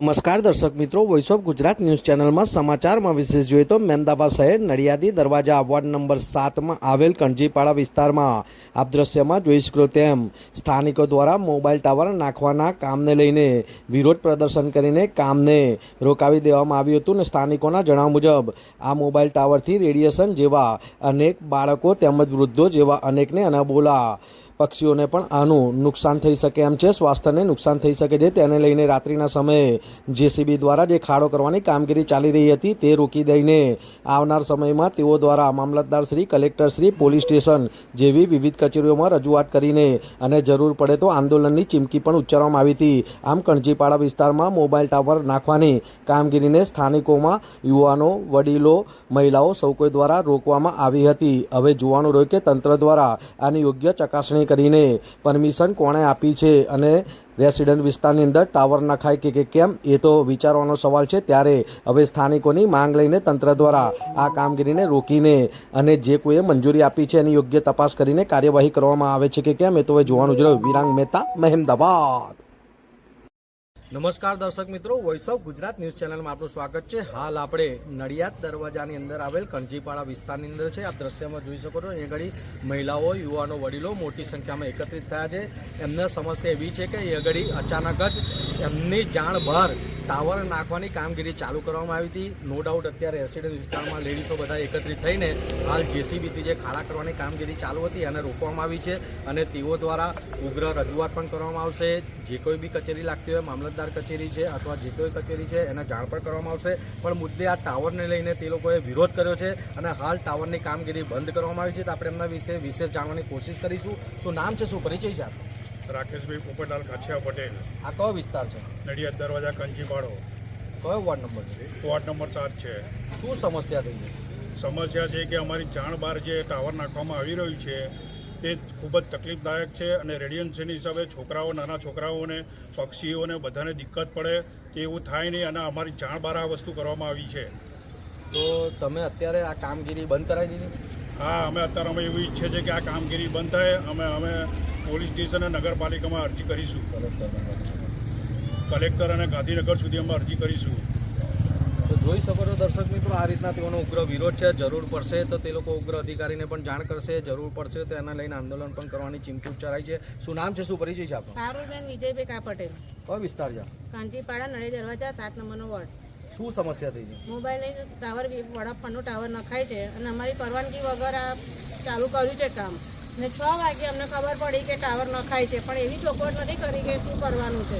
નમસ્કાર દર્શક મિત્રો વોઇસ ઓફ ગુજરાત ન્યૂઝ ચેનલમાં સમાચારમાં વિશેષ જોઈએ તો મહેમદાબાદ શહેર નડિયાદી દરવાજા વોર્ડ નંબર સાતમાં આવેલ કણજીપાડા વિસ્તારમાં. આપ દ્રશ્યમાં જોઈ શકો તેમ, સ્થાનિકો દ્વારા મોબાઈલ ટાવર નાખવાના કામને લઈને વિરોધ પ્રદર્શન કરીને કામને રોકાવી દેવામાં આવ્યું હતું ને સ્થાનિકોના જણાવ મુજબ, આ મોબાઈલ ટાવરથી રેડિયેશન જેવા અનેક બાળકો તેમજ વૃદ્ધો જેવા અનેકને અનાબોલા પક્ષીઓને પણ આનું નુકસાન થઈ શકે એમ છે. સ્વાસ્થ્યને નુકસાન થઈ શકે છે. તેને લઈને રાત્રિના સમયે જેસીબી દ્વારા જે ખાડો કરવાની કામગીરી ચાલી રહી હતી તે રોકી દઈને આવનાર સમયમાં તેઓ દ્વારા મામલતદાર Shri, collector Shri, police station જેવી વિવિધ કચેરીઓમાં રજૂઆત કરીને અને જરૂર પડે તો આંદોલનની ચીમકી પણ ઉચ્ચારવામાં આવી હતી. આમ કણજીપાડા વિસ્તારમાં મોબાઈલ ટાવર નાખવાની કામગીરીને સ્થાનિકોમાં યુવાનો, વડીલો, મહિલાઓ, સૌ કોઈ દ્વારા રોકવામાં આવી હતી. હવે જોવાનું રહ્યું કે તંત્ર દ્વારા આની યોગ્ય ચકાસણી કરીને પરમિશન કોણે આપી છે અને રેસિડેન્ટ વિસ્તારની અંદર ટાવર નખાય કે કે કેમ, એ તો વિચારવાનો સવાલ છે. ત્યારે હવે સ્થાનિકોની માંગ લઈને તંત્ર દ્વારા આ કામગીરીને રોકીને અને જે કોઈએ મંજૂરી આપી છે એની યોગ્ય તપાસ કરીને કાર્યવાહી કરવામાં આવે છે કે કેમ, એ તો હવે જોવાનું જ રહ્યું. વિરાંગ મહેતા મહેમદાબાદ નમસ્કાર દર્શક મિત્રો વોઇસ ઓફ ગુજરાત ન્યૂઝ ચેનલમાં આપનું સ્વાગત છે. હાલ આપણે નડિયાદ દરવાજાની અંદર આવેલ કણજીપાડા વિસ્તારની અંદર છે. આ દ્રશ્યમાં જોઈ શકો છો અહીં ઘડી મહિલાઓ, યુવાનો, વડીલો મોટી સંખ્યામાં એકત્રિત થયા છે. એમને સમસ્યા એવી છે કે એ ઘડી અચાનક જ એમની જાણ બહાર ટાવર નાખવાની કામગીરી ચાલુ કરવામાં આવી હતી. નો ડાઉટ અત્યારે રેસિડેન્ટ વિસ્તારમાં લેડીઝો બધા એકત્રિત થઈને હાલ જેસીબીથી જે ખાડા કરવાની કામગીરી ચાલુ હતી અને રોકવામાં આવી છે અને તેઓ દ્વારા ઉગ્ર રજૂઆત પણ કરવામાં આવશે. જે કોઈ બી કચેરી લાગતી હોય, મામલતદાર કચેરી છે અથવા જે કોઈ કચેરી છે એને જાણ પણ કરવામાં આવશે. પણ મુદ્દે આ ટાવરને લઈને તે લોકોએ વિરોધ કર્યો છે અને હાલ ટાવરની કામગીરી બંધ કરવામાં આવી છે. તો આપણે એમના વિશે વિશેષ જાણવાની કોશિશ કરીશું. શું નામ છે? શું પરિચય છે આપનો? રાકેશભાઈ પોપટલાલ કાછિયા પટેલ. આ કયો વિસ્તાર છે? નડિયાદ દરવાજા કંજીપાડો કયો વોર્ડ નંબર છે? વોર્ડ નંબર સાત છે. શું સમસ્યા થઈ છે? સમસ્યા છે કે અમારી જાણ બહાર જે ટાવર નાખવામાં આવી રહ્યું છે તે ખૂબ જ તકલીફદાયક છે અને રેડિયન્સીની હિસાબે છોકરાઓ નાના છોકરાઓને પક્ષીઓને બધાને દિક્કત પડે કે એવું થાય નહીં અને અમારી જાણ બહાર આ વસ્તુ કરવામાં આવી છે. તો તમે અત્યારે આ કામગીરી બંધ કરાવી દીધી? હા અમે અત્યારે અમે એવું ઈચ્છીએ છીએ કે આ કામગીરી બંધ થાય અમે અમે પોલીસ સ્ટેશન અને નગરપાલિકામાં અરજી કરીશું. કલેક્ટર અને ગાંધીનગર સુધી અમે અરજી કરીશું. જોઈ શકો છો દર્શક મિત્રો આ રીતના તેઓનો ઉગ્ર વિરોધ છે. જરૂર પડશે તો તે લોકો ઉગ્ર અધિકારીને પણ જાણ કરશે. જરૂર પડશે તો એના લઈને આંદોલન પણ કરવાની ચીમકી ઉચ્ચારાઈ છે. શું નામ છે? શું પરિચય છે આપણો? પારુલબેન વિજયભાઈ કા પટેલ. કયો વિસ્તાર છે? કાંજીપાડા નળે દરવાજા સાત નંબરનો વોર્ડ. શું સમસ્યા થઈ છે? મોબાઈલ ટાવર વડાફોનનો ટાવર નખાય છે અને અમારી પરવાનગી વગર આ ચાલુ કર્યું છે કામ. ને છ વાગે અમને ખબર પડી કે ટાવર નખાય છે પણ એવી ચોખવટ નથી કરી કે શું કરવાનું છે.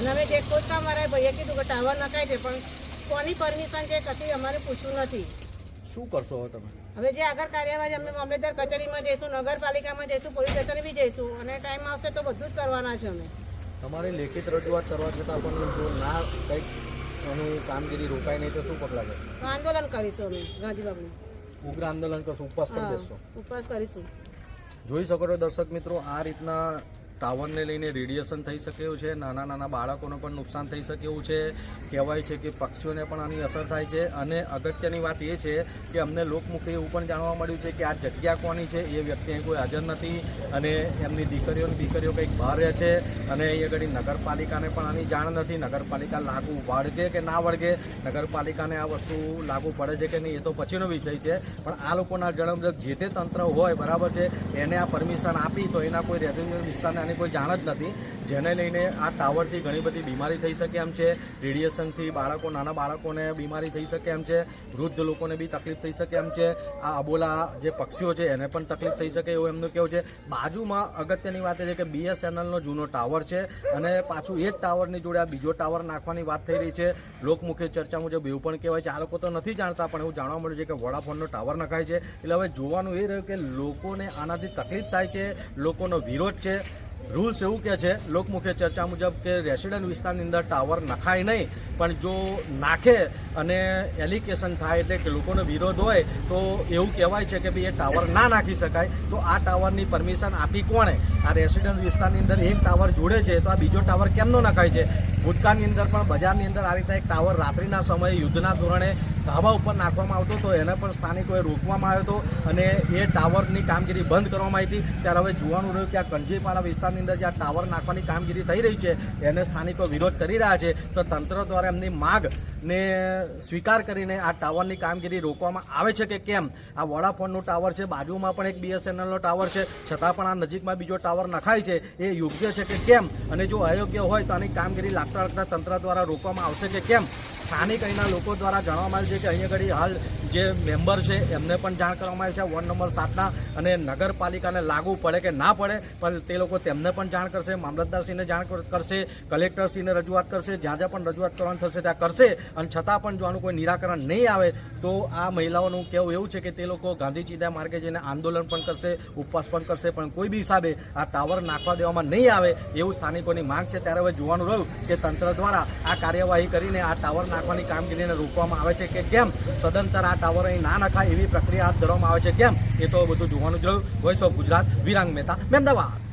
અને અમે જે કોઈ કામ મારા ભાઈએ કીધું કે ટાવર નખાય છે પણ કોની પરમિશન છે કશું અમારે પૂછ્યું નથી. શું કરશો હવે તમે? હવે જે આગળ કાર્યવાહી અમે મામલેદાર કચેરીમાં જઈશું નગરપાલિકામાં જઈશું પોલીસ સ્ટેશન બી જઈશું અને ટાઈમ આવશે તો બધું જ કરવાના છે અમે. તમારી લેખિત રજૂઆત કરવા છતાં પણ જો ના કંઈક એનું કામગીરી રોકાય નહીં તો શું પગલાં લેશો? આંદોલન કરીશું અમે ગાંધીબાગનું ઉગ્ર આંદોલન કરશું ઉપવાસ કરી દેશો ઉપવાસ કરીશું. જોઈ શકો છો દર્શક મિત્રો આ રીતના ટાવરને લઈને રેડિયેશન થઈ શકે એવું છે, નાના નાના બાળકોને પણ નુકસાન થઈ શકે એવું છે. કહેવાય છે કે પક્ષીઓને પણ આની અસર થાય છે. અને અગત્યની વાત એ છે કે અમને લોકમુખે એવું પણ જાણવા મળ્યું છે કે આ જગ્યા કોની છે, એ વ્યક્તિ કોઈ હાજર નથી અને એમની દીકરીઓ દીકરીઓ કંઈક બહાર રહે છે અને એ આગળ નગરપાલિકાને પણ આની જાણ નથી. નગરપાલિકા લાગુ વળગે કે ના વળગે, નગરપાલિકાને આ વસ્તુ લાગુ પડે છે કે નહીં એ તો પછીનો વિષય છે. પણ આ લોકોના જણાવ જે તે તંત્ર હોય બરાબર છે, એને આ પરમિશન આપી તો એના કોઈ રેવન્યુ વિસ્તારને આની કોઈ જાણ જ નથી. જેને લઈને આ ટાવરથી ઘણી બધી બીમારી થઈ શકે એમ છે. રેડિયેશનથી બાળકો, નાના બાળકોને બીમારી થઈ શકે એમ છે. વૃદ્ધ લોકોને બી તકલીફ થઈ શકે એમ છે. આ અબોલા જે પક્ષીઓ છે, એને પણ તકલીફ થઈ શકે એવું એમનું કહેવું છે. બાજુમાં અગત્યની વાત એ છે કે બીએસએનએલનો જૂનો ટાવર છે અને પાછું એ જ ટાવરની જોડે આ બીજો ટાવર નાખવાની વાત થઈ રહી છે. લોકમુખ્ય ચર્ચા મુજબ એવું પણ કહેવાય છે. આ લોકો તો નથી જાણતા, પણ એવું જાણવા મળ્યું છે કે વોડાફોનનો ટાવર નખાય છે. એટલે હવે જોવાનું એ રહ્યું કે લોકોને આનાથી તકલીફ થાય છે, લોકોનો વિરોધ છે. રૂલ્સ એવું કહે છે લોકમુખ્ય ચર્ચા મુજબ કે રેસિડન્ટ વિસ્તારની અંદર ટાવર નખાય નહીં, પણ જો નાખે અને એલિકેશન થાય એટલે કે લોકોનો વિરોધ હોય, તો એવું કહેવાય છે કે ભાઈ એ ટાવર ના નાખી શકાય. તો આ ટાવરની પરમિશન આપી કોણે? આ રેસિડેન્ટ વિસ્તારની અંદર એક ટાવર જોડે છે, તો આ બીજો ટાવર કેમનો નખાય છે? ભૂતકાળની અંદર પણ, બજારની અંદર આ રીતના એક ટાવર રાત્રિના સમયે, યુદ્ધના ધોરણે ધાબા ઉપર નાખવામાં આવતો હતો. એને પણ સ્થાનિકોએ રોકવામાં આવ્યો હતો અને એ ટાવરની કામગીરી બંધ કરવામાં આવી હતી. ત્યારે હવે જોવાનું રહ્યું કે આ કંજીપાડા વિસ્તારની અંદર જે આ ટાવર નાખવાની કામગીરી થઈ રહી છે, એને સ્થાનિકો વિરોધ કરી રહ્યા છે. તો તંત્ર દ્વારા એમની માગને સ્વીકાર કરીને આ ટાવરની કામગીરી રોકવામાં આવે છે કે કેમ? આ વોડાફોનનું ટાવર છે, બાજુમાં પણ એક બીએસએનએલનો ટાવર છે, છતાં પણ આ નજીકમાં બીજો ટાવર નખાય છે. એ યોગ્ય છે કે કેમ? અને જો અયોગ્ય હોય તો આની કામગીરી લાગતા તંત્ર દ્વારા રોકવામાં આવશે કે કેમ? સ્થાનિક અહીંના લોકો દ્વારા જાણવામાં આવ્યું છે કે અહીંયા ઘડી હાલ જે મેમ્બર છે, એમને પણ જાણ કરવામાં આવી છે. વોર્ડ નંબર સાતના અને નગરપાલિકાને લાગુ પડે કે ના પડે, પણ તે લોકો તેમને પણ જાણ કરશે, મામલતદારશ્રીને જાણ કરશે, કલેક્ટરશ્રીને રજૂઆત કરશે, જ્યાં જ્યાં પણ રજૂઆત કરવાની થશે ત્યાં કરશે, અને છતાં પણ જો આનું કોઈ નિરાકરણ નહીં આવે, તો આ મહિલાઓનું કહેવું એવું છે કે તે લોકો ગાંધી માર્ગે જઈને આંદોલન પણ કરશે, ઉપવાસ પણ કરશે, પણ કોઈ બી હિસાબે આ ટાવર નાખવા દેવામાં નહીં આવે, એવું સ્થાનિકોની માંગ છે. ત્યારે હવે જોવાનું રહ્યું કે તંત્ર દ્વારા આ કાર્યવાહી કરીને આ ટાવર નાખવાની કામગીરીને રોકવામાં આવે છે કે કેમ સદંતર આ ટાવર અહીં ના નખાય એવી પ્રક્રિયા હાથ ધરવામાં આવે છે. કેમ? એ તો બધું જોવાનું જ રહ્યું. Voice of Gujarat, Virang Mehta Mehmedabad